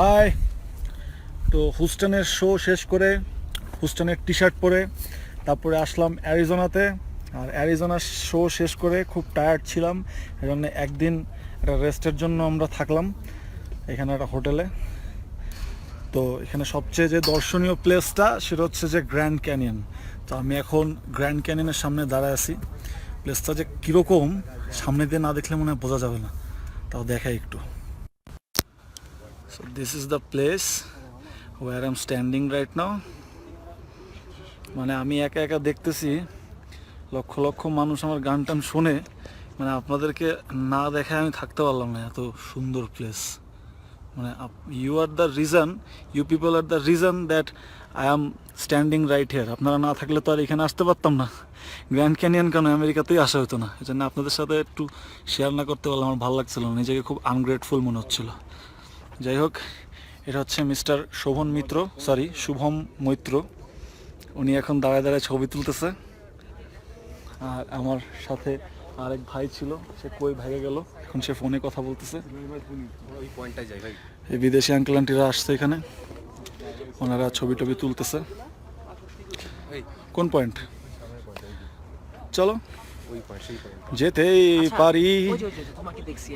High. তো হুস্টনের show শেষ করে, হুস্টনের টি শার্ট পরে, তারপরে আসলাম অ্যারিজোনাতে। আর অ্যারিজোনার শো শেষ করে খুব টায়ার্ড ছিলাম এই জন্য একদিন একটা রেস্টের জন্য আমরা থাকলাম, এখানে একটা হোটেলে। তো এখানে সবচেয়ে যে দর্শনীয় প্লেসটা সেটা হচ্ছে যে গ্র্যান্ড ক্যানিয়ন তো আমি এখন গ্র্যান্ড ক্যানিয়নের সামনে দাঁড়ায় আছি। প্লেসটা যে কীরকম, সামনে দিয়ে না দেখলে মনে হয় বোঝা যাবে না। তাও দেখাই একটু। So, this is the place where I'm standing right now. মানে আমি একা একা দেখতেছি, লক্ষ লক্ষ মানুষ আমার গান টান শোনে। মানে আপনাদেরকে না দেখায় আমি থাকতে পারলাম না, এত সুন্দর প্লেস মানে you are the reason you people are the reason that I am standing right here আপনারা না থাকলে তো আর এখানে আসতে পারতাম না। গ্র্যান্ড ক্যানিয়ন কেন আমেরিকাতেই আসা হতো না? এই জন্য আপনাদের সাথে একটু শেয়ার না করতে পারলে আমার ভালো লাগছিল নিজেকে খুব আনগ্রেটফুল মনে হচ্ছিল। যাই হোক এটা হচ্ছে মিস্টার শোভন মিত্র সরি শুভম মৈত্র। উনি এখন দাঁড়ায় দাঁড়ায় ছবি তুলতেছে। আর আমার সাথে আরেক ভাই ছিল সে কই ভাগে গেল? এখন সে ফোনে কথা বলতেছে। ওই পয়েন্টটাই যাই ভাই এই বিদেশি আঙ্কেল আন্টিরা আসছে এখানে। ওনারা ছবি টবি তুলতেছে। কোন পয়েন্ট চলো। যেতেই আচ্ছা, পারি। তোমাকে দেখছি।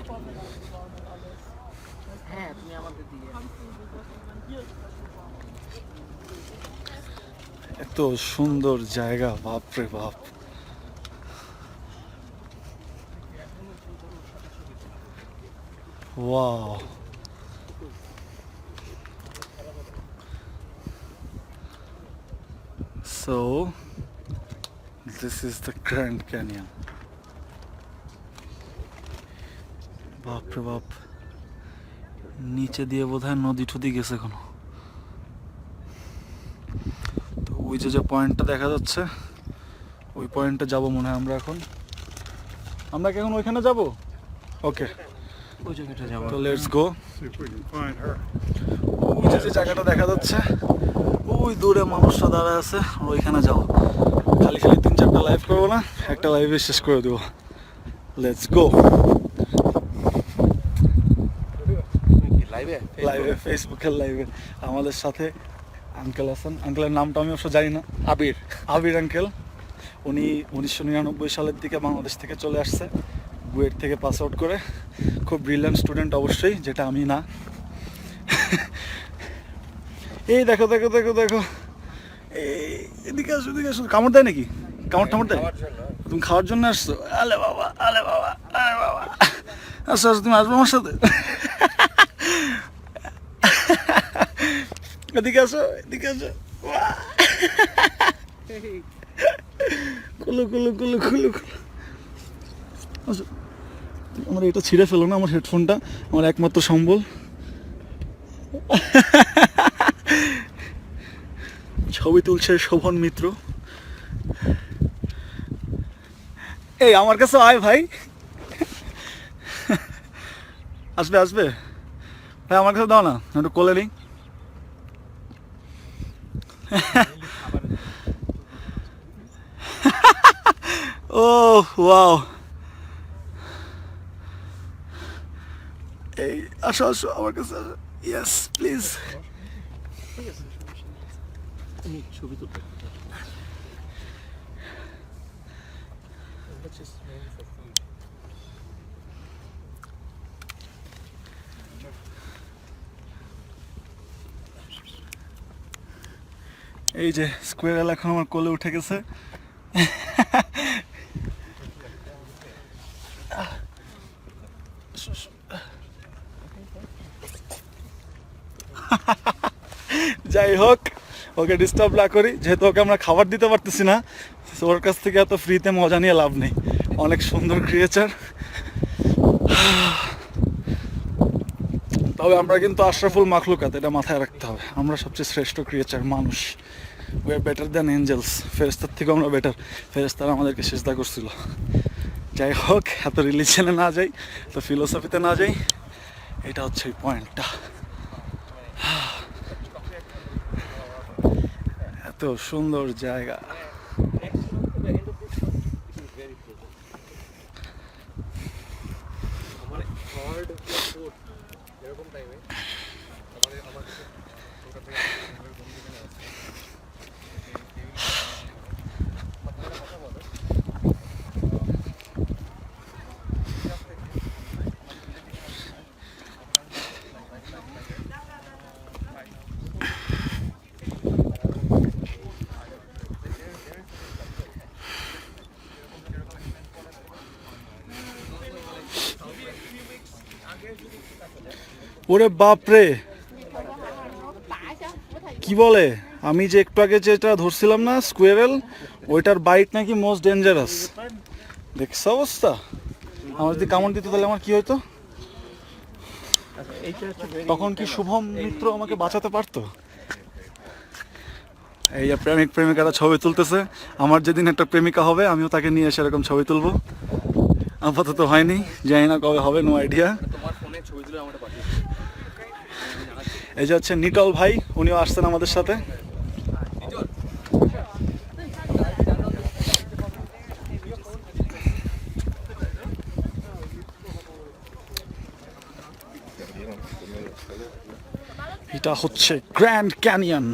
হ্যাঁ তুমি আমাদের দিকে এত সুন্দর জায়গা বাপরে বাপ। Wow. So, this is the Grand Canyon. বাপরে বাপ। নিচে দিয়ে বোধহয় নদী টদি গেছে কোনো তো ওই যে যে পয়েন্টটা দেখা যাচ্ছে ওই পয়েন্টে যাব মনে হয় আমরা এখন। আমরা কি এখন ওইখানে যাব? ওকে ওই জায়গাটা যাব। তো লেটস গো ওই যে যে জায়গাটা দেখা যাচ্ছে ওই দূরে মানুষরা দাঁড়ায় আছে ওইখানে যাও খালি খালি তিন চারটা লাইভ করব না একটা লাইভে শেষ করে দেবো। লেটস গো লাইভে লাইভে ফেসবুকের লাইভে আমাদের সাথে আঙ্কেল আছেন। আঙ্কেলের নামটা আমি অবশ্য জানি না। আবির। আবির আঙ্কেল উনি উনিশশো নিরানব্বই সালের দিকে বাংলাদেশ থেকে চলে আসছে বুয়েট থেকে পাস আউট করে। খুব ব্রিলিয়ান্ট স্টুডেন্ট অবশ্যই যেটা আমি না। এই দেখো দেখো দেখো দেখো। এই এদিকে আসো এদিকে আসো। কামড় দেয় নাকি? কামড় টামড় দেয়? তুমি খাওয়ার জন্য আসছো? আলে বাবা আলে বাবা আলে বাবা। আসো আসো তুমি আসব আমার সাথে? এদিকে আসো এদিকে আসো! কুলু কুলু কুলু কুলু কুলু। আমার এটা ছিঁড়ে ফেলো না, আমার হেডফোনটা, আমার একমাত্র সম্বল। ছবি তুলছে শোভন মিত্র। এই, আমার কাছে আয় ভাই। আসবে আসবে। ভাই, আমার কাছে দাও না, একটু কোলে নিই। ও ওয়াও এই আসো আসো আমার কাছে আসো ইয়েস প্লিজ ছবি তুলতে এই যে স্কোয়ার এখন আমার কোলে উঠে গেছে। যাই হোক, ওকে ডিস্টার্ব না করি, যেহেতু ওকে আমরা খাবার দিতে পারতেছি না ওর কাছ থেকে এত ফ্রিতে মজা নিয়ে লাভ নেই। অনেক সুন্দর ক্রিয়েচার তবে আমরা কিন্তু আশরাফুল মাখলুকাত, এটা মাথায় রাখতে হবে। আমরা সবচেয়ে শ্রেষ্ঠ ক্রিয়েচার মানুষ। We are better than angels ফেরেস্তার থেকেও আমরা বেটার ফেরেস্তারা আমাদেরকে চেষ্টা করছিল। যাই হোক, এত রিলিজনে না যাই তো ফিলোসফিতে না যাই, এটা হচ্ছে এই পয়েন্টটা এত সুন্দর জায়গা থার্ড এরকম টাইমে আমাদের ওরে বাপ রে কি বলে? আমি যে একটু আগে যেটা ধরছিলাম না স্কোয়ারেল ওইটার বাইট নাকি মোস্ট ডেঞ্জারাস দেখছ অবস্থা? আমার যদি কামড় দিত তাহলে আমার কি হতো তখন কি শুভম মিত্র আমাকে বাঁচাতে পারতো? এই যে প্রেমিক প্রেমিকারা ছবি তুলতেছে, আমার যেদিন একটা প্রেমিকা হবে, আমিও তাকে নিয়ে এসে এরকম ছবি তুলবো। আপাতত হয়নি, জানি না কবে হবে নো আইডিয়া তোমার ফোনে ছবি তুলে আমাকে পাঠিয়ে এই যে হচ্ছে নিটল ভাই, উনিও আসছেন আমাদের সাথে। এটা হচ্ছে গ্র্যান্ড ক্যানিয়ন।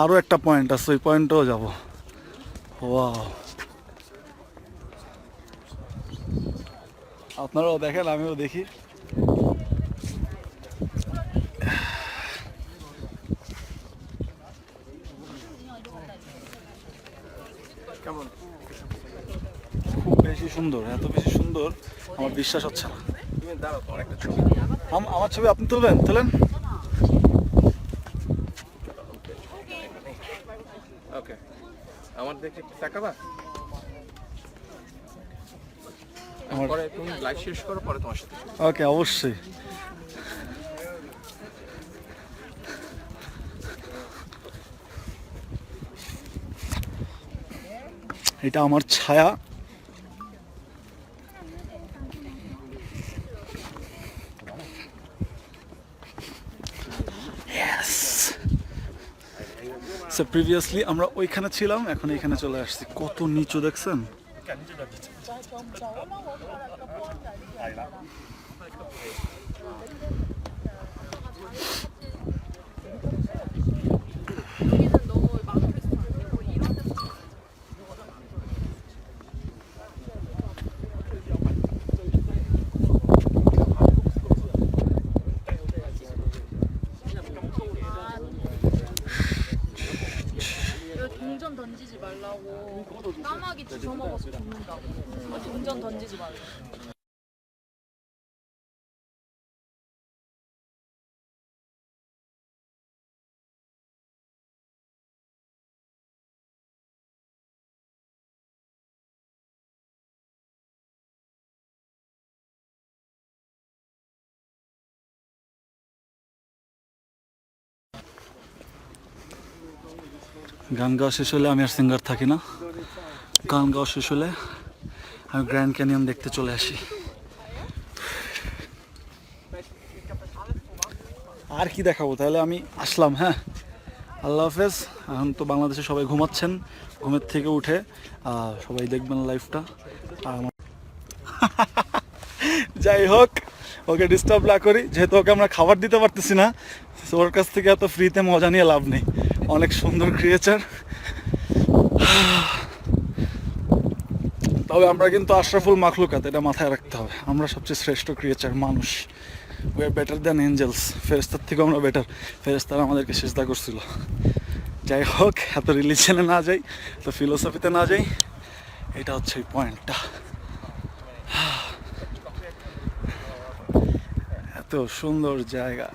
আরও একটা পয়েন্ট আছে, ওই পয়েন্টেও যাব। আপনারাও দেখেন, আমিও দেখি কেমন খুব বেশি সুন্দর এত বেশি সুন্দর আমার বিশ্বাস হচ্ছে না। আমার ছবি আপনি তুলবেন? তুলেন। ওকে আমার দেখে তাকাবা। পরে তুমি লাইভ শেষ করো পরে তোমার সাথে ওকে অবশ্যই। এটা আমার ছায়া। সো প্রিভিয়াসলি আমরা ওইখানে ছিলাম এখন এখানে চলে আসছি। কত নিচু দেখছেন? গান গাওয়া শেষ হলে আমি আর সিঙ্গার থাকি না। গান গাওয়া শেষ হলে আমি গ্র্যান্ড ক্যানিয়ন দেখতে চলে আসি। আর কি দেখাবো? তাহলে আমি আসলাম হ্যাঁ। আল্লাহ হাফেজ। এখন তো বাংলাদেশে সবাই ঘুমাচ্ছেন, ঘুমের থেকে উঠে সবাই দেখবেন লাইফটা আর আমার যাই হোক, ওকে ডিস্টার্ব না করি। যেহেতু ওকে আমরা খাবার দিতে পারতেছি না ওর কাছ থেকে এত ফ্রিতে মজা নিয়ে লাভ নেই। অনেক সুন্দর ক্রিয়েচার তবে আমরা কিন্তু আশরাফুল মাখলুকাত, এটা মাথায় রাখতে হবে। আমরা সবচেয়ে শ্রেষ্ঠ ক্রিয়েচার মানুষ। We are better than angels ফেরেস্তার থেকেও আমরা বেটার ফেরেস্তারা আমাদেরকে চেষ্টা করছিল। যাই হোক, এত রিলিজনে না যাই তো ফিলোসফিতে না যাই, এটা হচ্ছে পয়েন্টটা এত সুন্দর জায়গা।